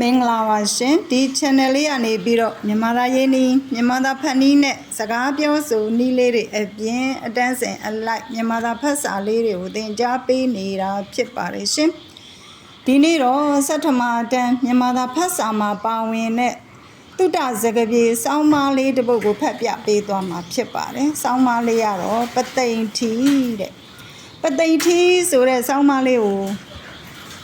မင်္ဂလာပါရှင်ဒီ channel လေးကနေပြီးတော့မြန်မာသားရေးနီးမြန်မာသားဖတ်နီးနဲ့စကားပြောဆိုနီးလေးတွေအပြင်အတန်းစင်အလိုက်မြန်မာသားဖတ်စာလေးတွေကိုသင်ကြားပေးနေတာဖြစ်ပါတယ်ရှင်ဒီနေ့တော့စက်ထမအတန်းမြန်မာသားဖတ်စာမှာပါဝင်တဲ့တုဒ္ဒစကပြေစောင်းမလေးတစ်ပုဒ်ကိုဖတ်ပြပေးသွားမှာဖြစ်ပါတယ်စောင်းမလေးကတော့ပသိမ်ထီတဲ့ပသိမ်ထီဆိုတဲ့စောင်းမလေးကို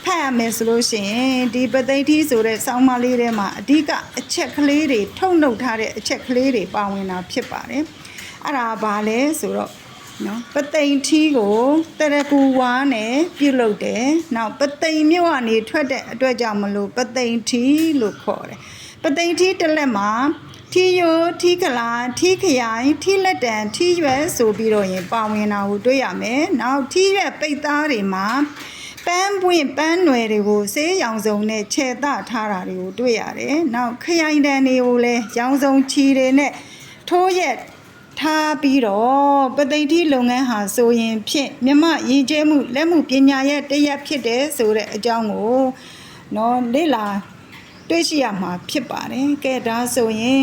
ဖတ်ရမယ်ဆိုလို့ရှိရင်ဒီပသိတိဆိုတဲ့စောင်းမလေးထဲမှာအဓိကအချက်ကလေးတွေထုတ်နှုတ်ထားတဲ့အချက်ကလေးတွေပါဝင်တာဖြစ်ပါတယ်။အဲ့ဒါဘာလဲဆိုတော့နော်ပသိမ်ထီးကိုတရကူဝါနဲ့ပြုတ်လုပ်တယ်။နောက်ပသိမ်မြို့ကနေထွက်တဲ့အတွက်ကြောင့်မလို့ပသိမ်ထီးလို့ခေါ်တယ်။ပသိမ်ထီးတစ်လက်မှာထီယိုထီကလာထီခရိုင်ထီလက်တန်ထီရွယ်ဆိုပြီးတော့ရင်ပါဝင်တာကိုတွေ့ရမယ်။နောက်ထီရွယ်ပိတ်သားတွေမှာ ပန်းပွင့်ပန်းနွယ်တွေကိုဆေးရောင်စုံနဲ့ခြေသထားတာတွေကိုတွေ့ရတယ်။နောက်ခရိုင်တန်တွေကိုလည်းရောင်စုံချီတွေနဲ့ထိုးရက်ထားပြီးတော့ပသိမ်တိလုပ်ငန်းဟာဆိုရင်ဖြင့်မြမရည်ကျဲမှုလက်မှုပညာရဲ့တရက်ဖြစ်တယ်ဆိုတဲ့အကြောင်းကိုနော်လေ့လာတွေ့ရှိရမှာဖြစ်ပါတယ်။ကဲဒါဆိုရင်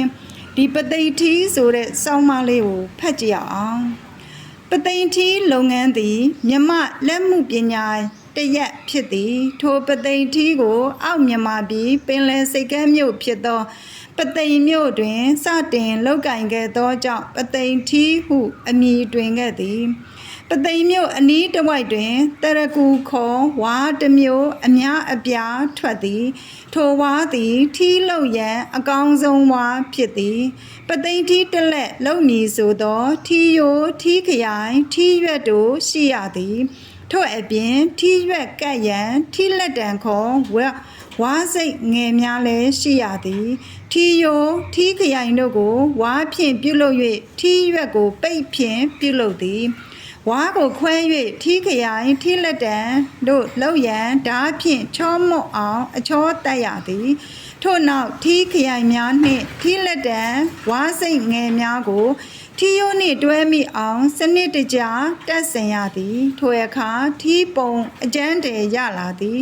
ဒီပသိမ်တိဆိုတဲ့စောင်းမလေးကိုဖတ်ကြည့်ရအောင်။ ပသိမ်ထီလုပ်ငန်းသည်မြမလက်မှုပညာတရက်ဖြစ်သည် ထိုပသိမ်ထီကို အောက်မြန်မာပြည်ပင်လယ်စိတ်ကမ်းမြို့ဖြစ်သောပသိမ်မြို့တွင်စတင်လောက်ကင်ခဲ့သောကြောင့်ပသိမ်ထီဟုအမည်တွင်ခဲ့သည် ပသိမ်မြို့အနီးတစ်ဝိုက်တွင်တရကူခေါ်ဝါတစ်မျိုးအများအပြားထွက်သည် ထိုဝါသည်ထီးလုံရန်အကောင်းဆုံးဝါဖြစ်သည်ပသိမ်ထီးတစ်လက်လုံမည်ဆိုသောထီးယိုထီးခရိုင်ထီးရွက်တို့ရှိရသည်ထို့အပြင်ထီးရွက်ကပ်ရန်ထီးလက်တံခေါ်ဝဲဝါစိတ်ငယ်များလည်းရှိရသည်ထီယိုထီးခရိုင်တို့ကိုဝါဖြင့်ပြုလုပ်၍ထီးရွက်ကိုပိတ်ဖြင့်ပြုလုပ်သည် ဝါကိုခွဲ၍ထီးခရိုင်ထီးလက်တံတို့လောက်ရန်ဓာဖြင့်ချောမွတ်အောင် အချောတက်ရသည်ထို့နောက်ထီးခရိုင်များနှင့်ထီးလက်တံဝါစိတ်ငယ်များကိုထီယိုနှင့်တွဲမိအောင် စနစ်တကျတက်ဆင်ရသည်ထိုအခါထီးပုံအကျန်းတည်ရလာသည်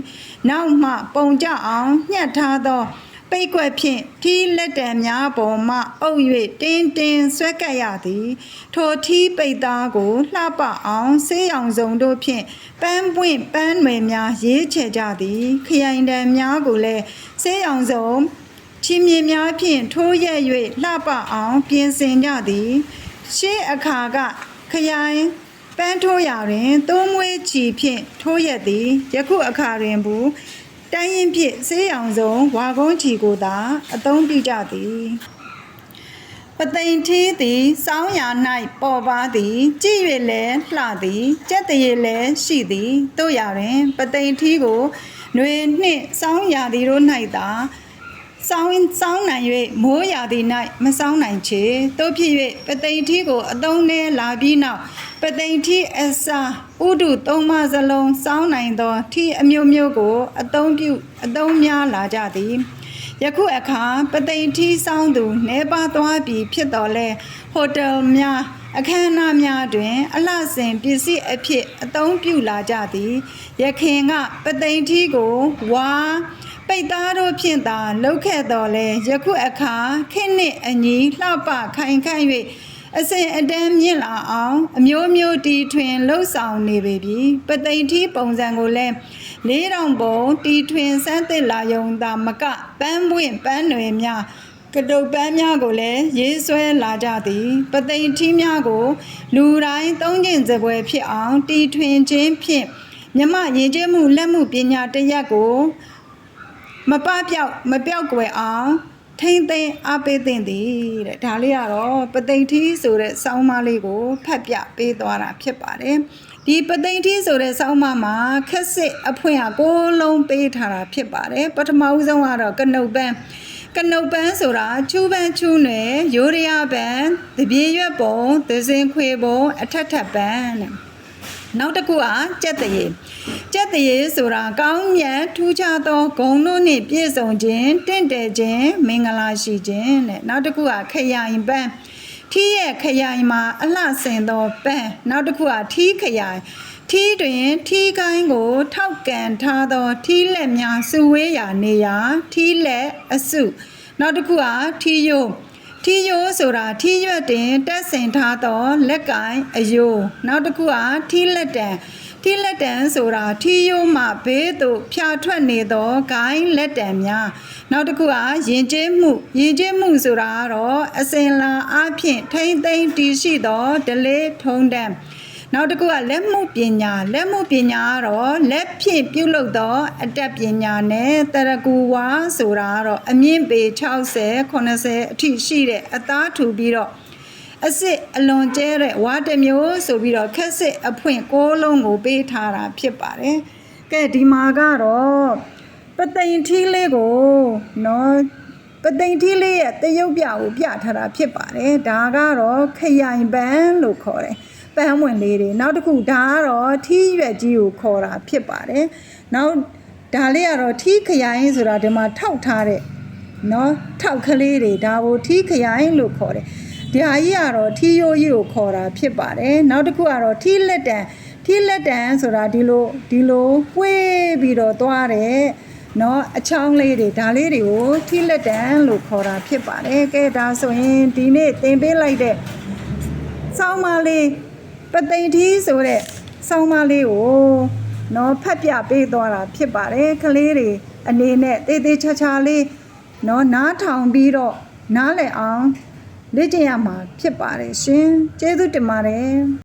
နောက်မှပုံကြအောင်ညှက်ထားသော ပိတ်ကွက်ဖြင့်ထီးလက်တံများပေါ်မှအုပ်၍တင်းတင်းဆွဲကပ်ရသည် ထိုထီးပိတ်သားကိုလှပအောင်ဆေးရောင်စုံတို့ဖြင့်ပန်းပွင့်ပန်းနွယ်များရေးချယ်ကြသည် ခရိုင်တံများကိုလည်းဆေးရောင်စုံချင်းမြင်များဖြင့်ထိုးရက်၍လှပအောင်ပြင်ဆင်ကြသည် ရှေးအခါကခရိုင်ပန်းထိုးရာတွင် သုံးမွေးချီဖြင့်ထိုးရက်သည်ယခုအခါတွင်ဘူး တိုင်းရင်ဖြင့်ဆေးရောင်စုံဝါကုန်းချီကိုသာအသုံးပြုကြသည်ပသိမ်ထီးသည်စောင်းရာ၌ပေါ်ပါသည်ကြည့်၍လည်းလှသည်ကြက်တရေလည်းရှိသည်တို့ရာတွင်ပသိမ်ထီးကိုຫນွေနှင့်စောင်းရာသည်တို့၌သာစောင်းစောင်းနိုင်၍မိုးရာသည်၌မစောင်းနိုင်ချေတို့ဖြစ်၍ပသိမ်ထီးကိုအတုံးနှဲလာပြီးနောက် ပသိမ်ထီးအစာဥဒုသုံးပါးစလုံးစောင်းနိုင်သောထီးအမျိုးမျိုးကိုအတုံးပြုအတုံးများလာကြသည်ယခုအခါပသိမ်ထီးဆောင်သူနေပါသွားပြီဖြစ်တော်လဲဟိုတယ်များအခမ်းအနားများတွင် အလှဆင်ပစ္စည်းအဖြစ်အသုံးပြုလာကြသည်ရခင်ကပသိမ်ထီးကိုဝါပိတ်သားတို့ဖြင့်သာလှုပ်ခဲ့တော်လဲယခုအခါခင့်နှင့်အညီလှပခိုင်ခိုင်၍ အစဉ်အတန်းမြင့်လာအောင်အမျိုးမျိုးတီထွင်လှုပ်ဆောင်နေပေပြီပသိမ်ထီးပုံစံကိုလည်းလေးတောင်ပုံတီထွင်စမ်းသစ်လာယုံသာမကပန်းပွင့်ပန်းနွယ်များကတုတ်ပန်းများကိုလည်းရေးဆွဲလာကြသည်ပသိမ်ထီးများကို လူတိုင်းသုံးကျင်စပွဲဖြစ်အောင်တီထွင်ခြင်းဖြင့်မြမရင်ကျဲမှုလက်မှုပညာတစ်ရပ်ကို မပပြောက်မပြောက်ကွယ်အောင် ထိမ့်သိမ်းအားပေးသင့်သည်တဲ့ဒါလေးကတော့ပသိမ်ထီးဆိုတဲ့စောင်းမလေးကိုဖတ်ပြပေးသွားတာဖြစ်ပါတယ်ဒီပသိမ်ထီးဆိုတဲ့စောင်းမမှာခက်စစ်အဖွင့်ဟာကိုးလုံးပေးထားတာဖြစ်ပါတယ်ပထမဦးဆုံးကတော့ကနုတ်ပန်းကနုတ်ပန်းဆိုတာချူပန်းချူနယ်ရိုးရရပန်းတပြေရွက်ပုံသစင်ခွေပုံအထက်ထက်ပန်းတဲ့ နောက်တစ်ခုကကြက်တရေကြက်တရေဆိုတာကောင်းမြတ်ထူးခြားသောဂုဏ်တို့နှင့်ပြည့်စုံခြင်းတင့်တယ်ခြင်းမင်္ဂလာရှိခြင်းတဲ့နောက်တစ်ခုကခရိုင်ပန်းထီးရဲ့ခရိုင်မှာအလှဆင်သောပန်းနောက်တစ်ခုကထီးခရိုင်ထထီးတွင်ထီးကိုင်းကို ထောက်ကန်ထားသောထီးလက်များစုဝေးရာနေရာထီးလက်အစုနောက်တစ်ခုကထီးယိုး ထီးယိုးဆိုတာထီးရွက်တင်တက်ဆင်ထားသောလက်ကင်အယိုးနောက်တစ်ခုကထီးလက်တံထီးလက်တံဆိုတာထီးယိုးမှဘေးသို့ဖြာထွက်နေသောဂိုင်းလက်တံများနောက်တစ်ခုကရင်ကျင်းမှုရင်ကျင်းမှုဆိုတာကတော့အစင်လာအဖြစ်ထိမ့်သိမ့်တည်ရှိသောဒလေးထုံးတံ နောက်တစ်ခုကလက်မှုပညာလက်မှုပညာကတော့လက်ဖြင့်ပြုလုပ်သောအတတ်ပညာနဲ့တရကူဝါဆိုတာကတော့အမြင့်ပေ60 80အထိရှိတဲ့အသားထူပြီးတော့အစ်စ်အလွန်ကျဲတဲ့ဝါတစ်မျိုးဆိုပြီးတော့ခက်စစ်အဖွင့်ကိုးလုံးကိုပေးထားတာဖြစ်ပါတယ်။ကဲဒီမှာကတော့ပသိမ်ထီးလေးကိုနော်ပသိမ်ထီးလေးရဲ့တရုပ်ပြကိုပြထားတာဖြစ်ပါတယ်။ဒါကတော့ခရိုင်ပန်းလို့ခေါ်တယ်။ ပန်းဝင်လေးတွေနောက်တစ်ခုဒါကတော့ထီးရွက်ကြီးကိုခေါ်တာဖြစ်ပါတယ်နောက်ဒါလေးကတော့ထီးခရိုင်ဆိုတာဒီမှာထောက်ထားတဲ့နော်ထောက်ကလေးတွေဒါကိုထီးခရိုင်လို့ခေါ်တယ်ဒီဟာကြီးကတော့ထီးရိုးကြီးကိုခေါ်တာဖြစ်ပါတယ်နောက်တစ်ခုကတော့ထီးလက်တံထီးလက်တံဆိုတာဒီလိုဒီလိုပွေးပြီးတော့သွားတယ်နော်အချောင်းလေးတွေဒါလေးတွေကိုထီးလက်တံလို့ခေါ်တာဖြစ်ပါတယ်ကဲဒါဆိုရင်ဒီနေ့သင်ပေးလိုက်တဲ့ဆောင်းမလေး ပသိမ်ထီးဆိုတဲ့ဆောင်းမလေးကိုနော်ဖတ်ပြပေးသွားတာဖြစ်ပါတယ်ကလေးတွေအနေနဲ့တေးသေးချာချာလေးနော်နားထောင်ပြီးတော့နားလည်အောင်လေ့ကျင့်ရမှာဖြစ်ပါတယ်ရှင်ကျေးဇူးတင်ပါတယ်